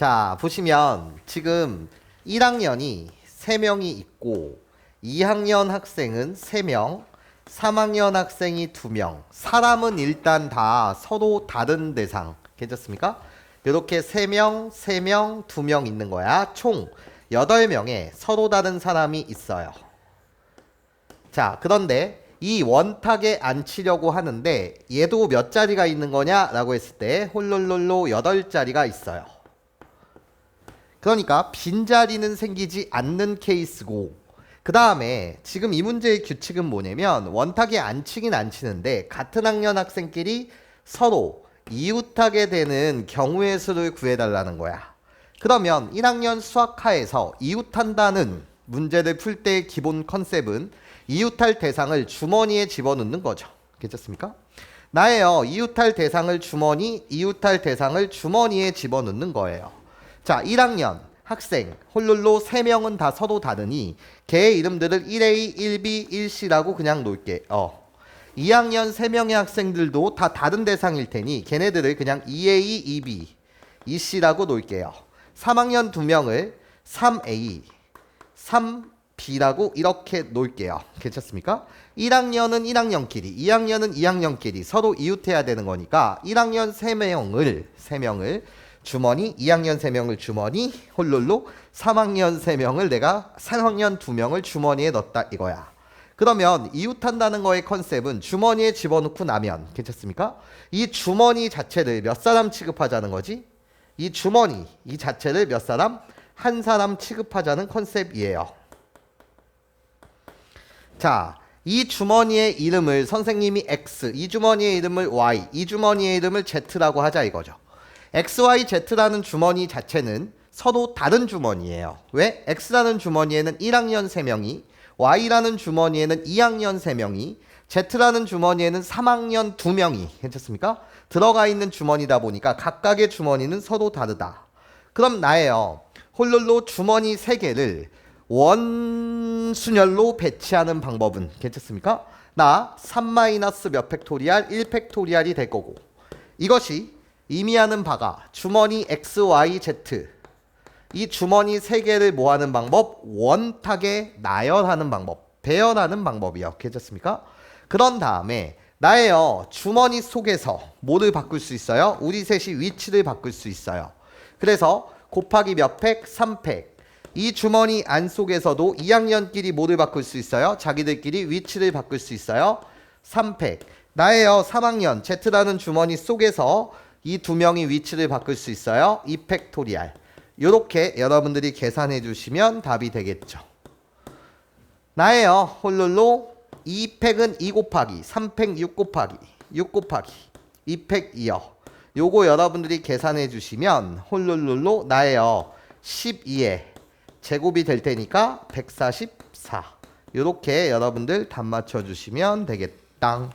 자, 보시면 지금 1학년이 3명이 있고 2학년 학생은 3명, 3학년 학생이 2명. 사람은 일단 다 서로 다른 대상. 괜찮습니까? 이렇게 3명, 3명, 2명 있는 거야. 총 8명의 서로 다른 사람이 있어요. 자, 그런데 이 원탁에 앉히려고 하는데 얘도 몇 자리가 있는 거냐라고 했을 때 홀롤롤로 8자리가 있어요. 그러니까 빈자리는 생기지 않는 케이스고 그 다음에 지금 이 문제의 규칙은 뭐냐면 원탁에 앉히긴 앉히는데 같은 학년 학생끼리 서로 이웃하게 되는 경우의 수를 구해달라는 거야. 그러면 1학년 수학하에서 이웃한다는 문제를 풀 때의 기본 컨셉은 이웃할 대상을 주머니에 집어넣는 거죠. 괜찮습니까? 나예요. 이웃할 대상을 주머니, 이웃할 대상을 주머니에 집어넣는 거예요. 자, 1학년 학생 홀룰로 3명은 다 서로 다르니 걔의 이름들을 1A, 1B, 1C라고 그냥 놓을게. 어. 2학년 3명의 학생들도 다 다른 대상일 테니 걔네들을 그냥 2A, 2B, 2C라고 놓을게요. 3학년 2명을 3A, 3B라고 이렇게 놓을게요. 괜찮습니까? 1학년은 1학년끼리, 2학년은 2학년끼리 서로 이웃해야 되는 거니까 1학년 3명을 3명을 주머니, 2학년 3명을 주머니, 홀롤로 3학년 3명을 내가 3학년 2명을 주머니에 넣었다 이거야. 그러면 이웃한다는 거의 컨셉은 주머니에 집어넣고 나면 괜찮습니까? 이 주머니 자체를 몇 사람 취급하자는 거지? 이 주머니 이 자체를 몇 사람? 한 사람 취급하자는 컨셉이에요. 자, 이 주머니의 이름을 선생님이 X, 이 주머니의 이름을 Y, 이 주머니의 이름을 Z라고 하자 이거죠. XYZ라는 주머니 자체는 서로 다른 주머니예요. 왜? X라는 주머니에는 1학년 3명이, Y라는 주머니에는 2학년 3명이, Z라는 주머니에는 3학년 2명이 괜찮습니까? 들어가 있는 주머니다 보니까 각각의 주머니는 서로 다르다. 그럼 나예요. 홀롤로 주머니 3개를 원순열로 배치하는 방법은 괜찮습니까? 나 3-몇 팩토리알 1 팩토리알이 될 거고 이것이 의미하는 바가 주머니 X, Y, Z 이 주머니 세 개를 모아는 방법 원탁에 나열하는 방법 배열하는 방법이요 괜찮습니까? 그런 다음에 나예요 주머니 속에서 뭐를 바꿀 수 있어요? 우리 셋이 위치를 바꿀 수 있어요 그래서 곱하기 몇 팩? 3팩 이 주머니 안 속에서도 2학년끼리 뭐를 바꿀 수 있어요? 자기들끼리 위치를 바꿀 수 있어요 3팩 나예요 3학년 Z라는 주머니 속에서 이 두 명이 위치를 바꿀 수 있어요. 2팩토리알. 이렇게 여러분들이 계산해 주시면 답이 되겠죠. 나예요. 홀룰로 2팩은 2 곱하기 3팩 6 곱하기 6 곱하기 2팩 2요. 요거 여러분들이 계산해 주시면 홀룰룰로 나예요. 12에 제곱이 될 테니까 144. 요렇게 여러분들 답 맞춰 주시면 되겠다.